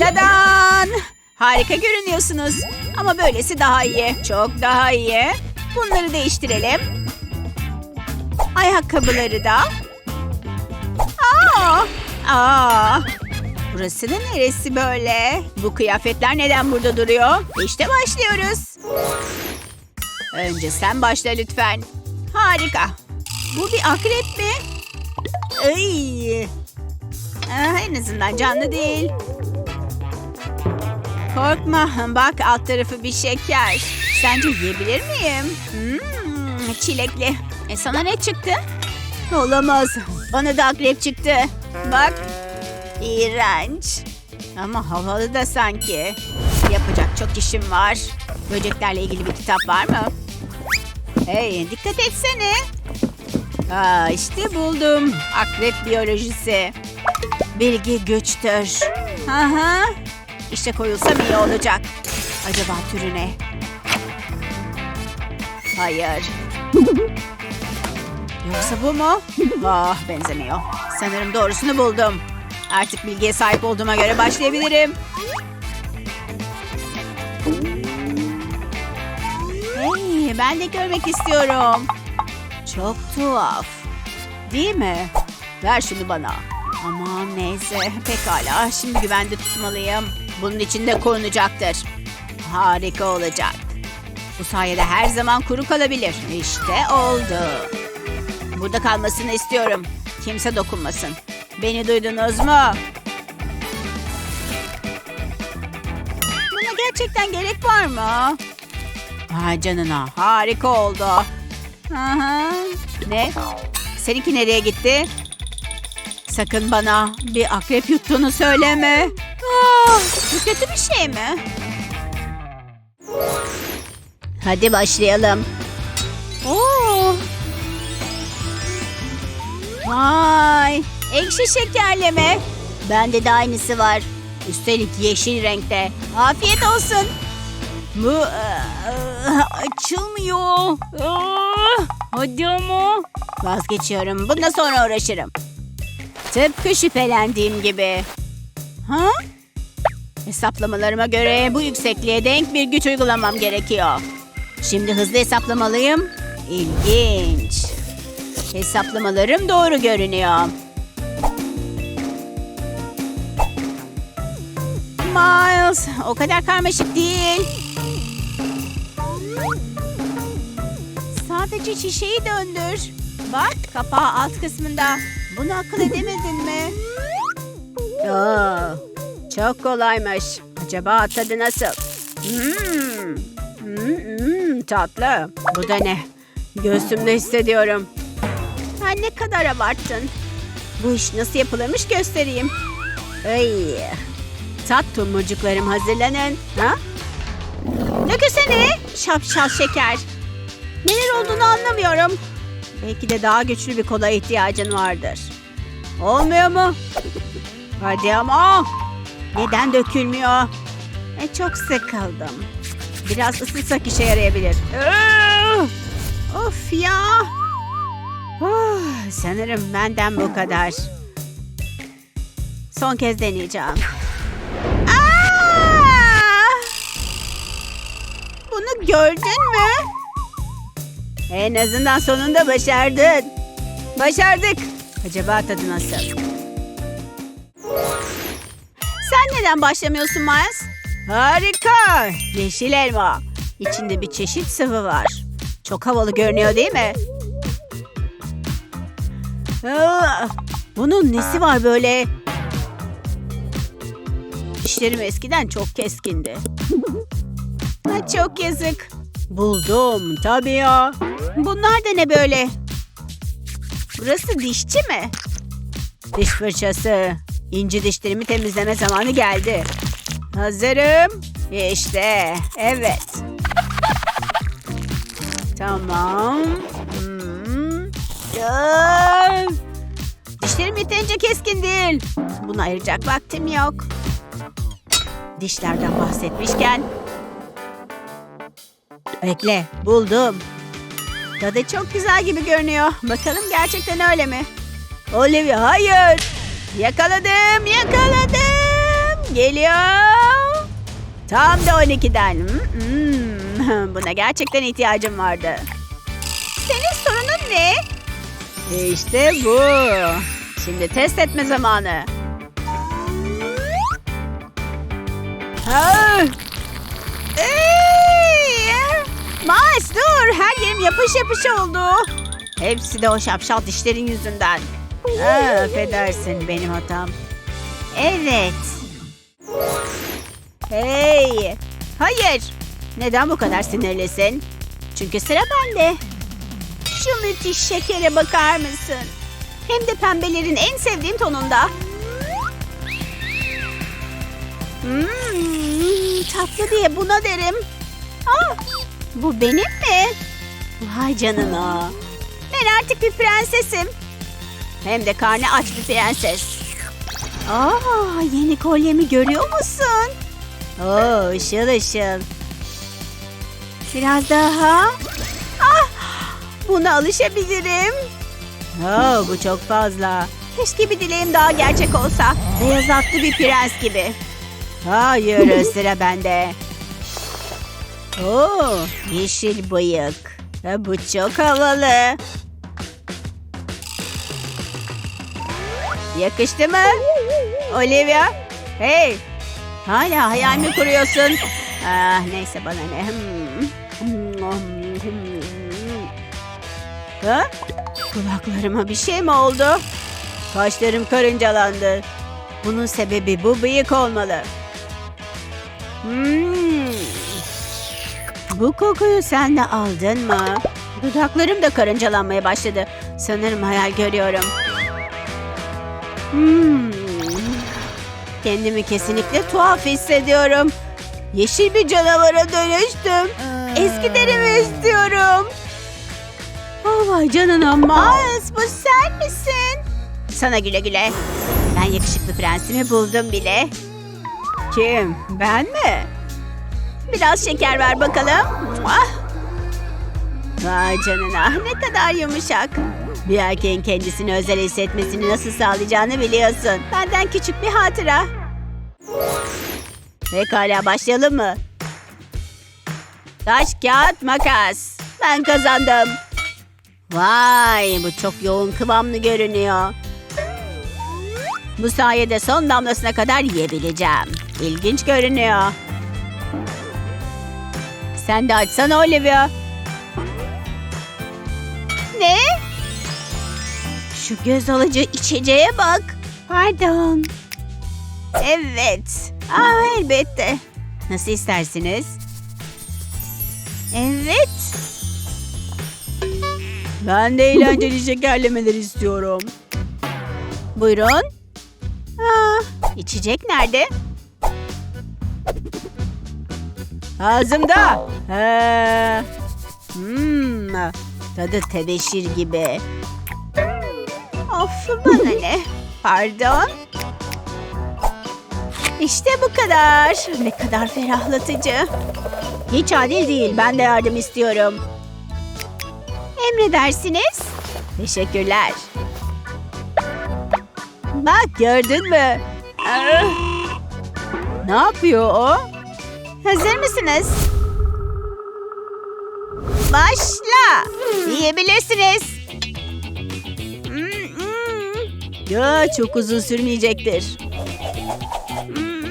Dadan! Harika görünüyorsunuz. Ama böylesi daha iyi. Çok daha iyi. Bunları değiştirelim. Ayakkabıları da. Aa! Aa! Burası da neresi böyle? Bu kıyafetler neden burada duruyor? İşte başlıyoruz. Önce sen başla lütfen. Harika. Bu bir akrep mi? Ay. Ah, en azından canlı değil. Korkma. Bak alt tarafı bir şeker. Sence yiyebilir miyim? Hmm, çilekli. E sana ne çıktı? Olamaz. Bana da akrep çıktı. Bak. İğrenç. Ama havalı da sanki. Yapacak çok işim var. Böceklerle ilgili bir kitap var mı? Hey dikkat etsene. Aa, işte buldum. Akrep biyolojisi. Bilgi güçtür. Aha. İşte koyulsam iyi olacak. Acaba türü ne? Hayır. Yoksa bu mu? Ah benzemiyor. Sanırım doğrusunu buldum. Artık bilgiye sahip olduğuma göre başlayabilirim. Hey, ben de görmek istiyorum. Çok tuhaf. Değil mi? Ver şunu bana. Aman neyse. Pekala. Şimdi güvende tutmalıyım. Bunun içinde korunacaktır. Harika olacak. Bu sayede her zaman kuru kalabilir. İşte oldu. Burada kalmasını istiyorum. Kimse dokunmasın. Beni duydunuz mu? Buna gerçekten gerek var mı? Ay canına harika oldu. Aha. Ne? Seninki nereye gitti? Sakın bana bir akrep yuttuğunu söyleme. Ah, bu kötü bir şey mi? Hadi başlayalım. Oo. Vay, ekşi şekerleme. Bende de aynısı var. Üstelik yeşil renkte. Afiyet olsun. Bu ıı, açılmıyor. Hadi ama. Vazgeçiyorum. Bundan sonra uğraşırım. Tıpkı şüphelendiğim gibi. Ha? Hesaplamalarıma göre bu yüksekliğe denk bir güç uygulamam gerekiyor. Şimdi hızlı hesaplamalıyım. İlginç. Hesaplamalarım doğru görünüyor. Miles, o kadar karmaşık değil. Sadece şişeyi döndür. Bak, kapağı alt kısmında. Bunu akıl edemedin mi? Aa, çok kolaymış. Acaba tadı nasıl? Hmm, hmm, hmm, tatlı. Bu da ne? Göğsümde hissediyorum. Ha, ne kadar abarttın. Bu iş nasıl yapılırmış göstereyim. Ay. Tat tomurcuklarım hazırlanın. Ha? Dökülsene. Şapşal şeker. Neler olduğunu anlamıyorum. Belki de daha güçlü bir kola ihtiyacın vardır. Olmuyor mu? Hadi ama. Neden dökülmüyor? E, çok sıkıldım. Biraz ısıtsak işe yarayabilir. Of ya. Oh, sanırım benden bu kadar. Son kez deneyeceğim. Bunu gördün mü? En azından sonunda başardın. Başardık. Acaba tadı nasıl? Neden başlamıyorsun Miles? Harika. Yeşil elma. İçinde bir çeşit sıvı var. Çok havalı görünüyor değil mi? Aa, bunun nesi var böyle? Dişlerim eskiden çok keskindi. Ha, çok yazık. Buldum tabii ya. Bunlar da ne böyle? Burası dişçi mi? Diş fırçası. İnci dişlerimi temizleme zamanı geldi. Hazırım. İşte evet. Tamam. Hmm. Dişlerim yeterince keskin değil. Bunu ayıracak vaktim yok. Dişlerden bahsetmişken. Bekle, buldum. Tadı çok güzel gibi görünüyor. Bakalım gerçekten öyle mi? Olivia hayır. Yakaladım, yakaladım. Geliyor. Tam da 12'den. Hmm, buna gerçekten ihtiyacım vardı. Senin sorunun ne? İşte bu. Şimdi test etme zamanı. Ha. Miles dur. Her yerim yapış yapış oldu. Hepsi de o şapşal dişlerin yüzünden. Aa, affedersin benim hatam. Evet. Hey! Hayır! Neden bu kadar sinirlisin? Çünkü sıra bende. Şu müthiş şekere bakar mısın? Hem de pembelerin en sevdiğim tonunda. Hmm, tatlı diye buna derim. Aa, bu benim mi? Vay canına. Ben artık bir prensesim. Hem de karnı aç bir prenses. Aa, yeni kolyemi görüyor musun? Oo, ışıl ışıl. Biraz daha. Ah, buna alışabilirim. Oo, bu çok fazla. Keşke bir dileğim daha gerçek olsa. Beyaz atlı bir prens gibi. Hayır, sıra bende. Oo, yeşil bıyık. Bu çok havalı. Yakıştı mı? Olivia? Hey! Hala hayal mi kuruyorsun? Ah, neyse bana ne. Hmm. Ha? Kulaklarıma bir şey mi oldu? Kaşlarım karıncalandı. Bunun sebebi bu bıyık olmalı. Hmm. Bu kokuyu sen de aldın mı? Dudaklarım da karıncalanmaya başladı. Sanırım hayal görüyorum. Hmm. Kendimi kesinlikle tuhaf hissediyorum. Yeşil bir canavara dönüştüm. Eskilerimi istiyorum. Oh vay canına Miles bu sen misin? Sana güle güle. Ben yakışıklı prensimi buldum bile. Kim? Ben mi? Biraz şeker ver bakalım. Muah. Vay canına ne kadar yumuşak. Bir erkeğin kendisini özel hissetmesini nasıl sağlayacağını biliyorsun. Benden küçük bir hatıra. Pekala başlayalım mı? Taş, kağıt, makas. Ben kazandım. Vay bu çok yoğun kıvamlı görünüyor. Bu sayede son damlasına kadar yiyebileceğim. İlginç görünüyor. Sen de açsana Olivia. Ne? Şu göz alıcı içeceğe bak. Pardon. Evet. Aa, elbette. Nasıl istersiniz? Evet. Ben de eğlenceli şekerlemeler istiyorum. Buyurun. Aa, içecek nerede? Ağzımda. Ee, hmm, tadı tebeşir gibi. Of bana ne? Pardon. İşte bu kadar. Ne kadar ferahlatıcı. Hiç adil değil. Ben de yardım istiyorum. Emredersiniz. Teşekkürler. Bak gördün mü? Ne yapıyor o? Hazır mısınız? Başla. Yiyebilirsiniz. Ya çok uzun sürmeyecektir. Hmm,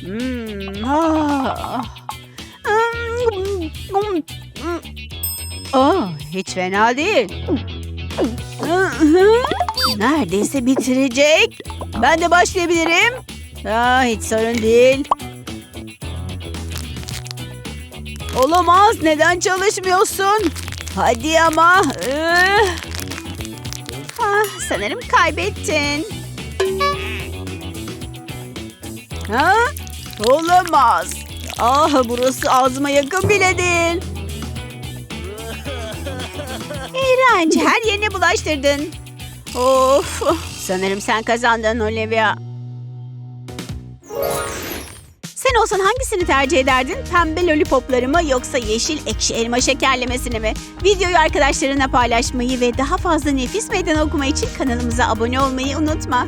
hmm, ah. Hmm, hmm. Oh, hiç fena değil. Neredeyse bitirecek. Ben de başlayabilirim. Aa, hiç sorun değil. Olamaz. Neden çalışmıyorsun? Hadi ama. Üh. Sanırım kaybettin. Ha? Olamaz. Ah burası ağzıma yakın bile değil. İğrenç. Her yerine bulaştırdın. Of. Sanırım sen kazandın Olivia. Sen olsan hangisini tercih ederdin? Pembe lollipopları mı yoksa yeşil ekşi elma şekerlemesini mi? Videoyu arkadaşlarına paylaşmayı ve daha fazla nefis meydan okuma için kanalımıza abone olmayı unutma.